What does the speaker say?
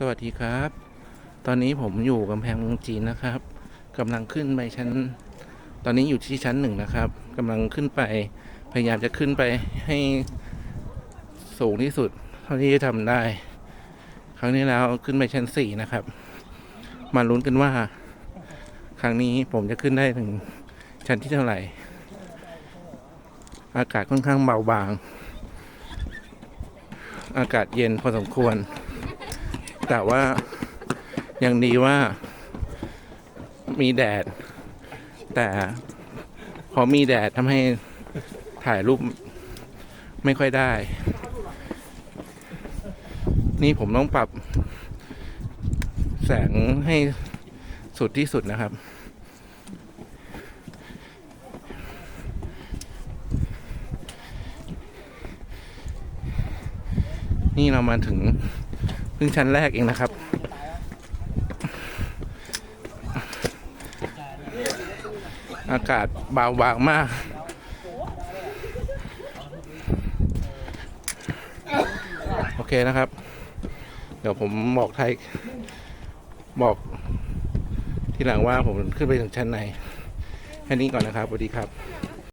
สวัสดีครับ ตอนนี้ผมอยู่กำแพงเมืองจีนนะครับกำลังขึ้นไปชั้น ตอนนี้อยู่ที่ชั้นหนึ่งนะครับกำลังขึ้นไป พยายามจะขึ้นไปให้สูงที่สุด เท่าที่จะทำได้ ครั้งนี้แล้วขึ้นไปชั้นสี่นะครับ มาลุ้นกันว่า ครั้งนี้ผมจะขึ้นได้ถึงชั้นที่เท่าไหร่ อากาศค่อนข้างเบาบาง อากาศเย็นพอสมควร แต่ว่ายังดีว่ามีแดด แต่พอมีแดดทำให้ถ่ายรูปไม่ค่อยได้ นี่ผมต้องปรับ แสงให้สุดที่สุดนะครับ นี่เรามาถึง เพิ่งชั้นแรกเองนะครับ อากาศเบาบางมาก โอเคนะครับ เดี๋ยวผมบอกไทย บอกทีหลังว่าผมขึ้นไปถึงชั้นไหน แค่นี้ก่อนนะครับสวัสดีครับ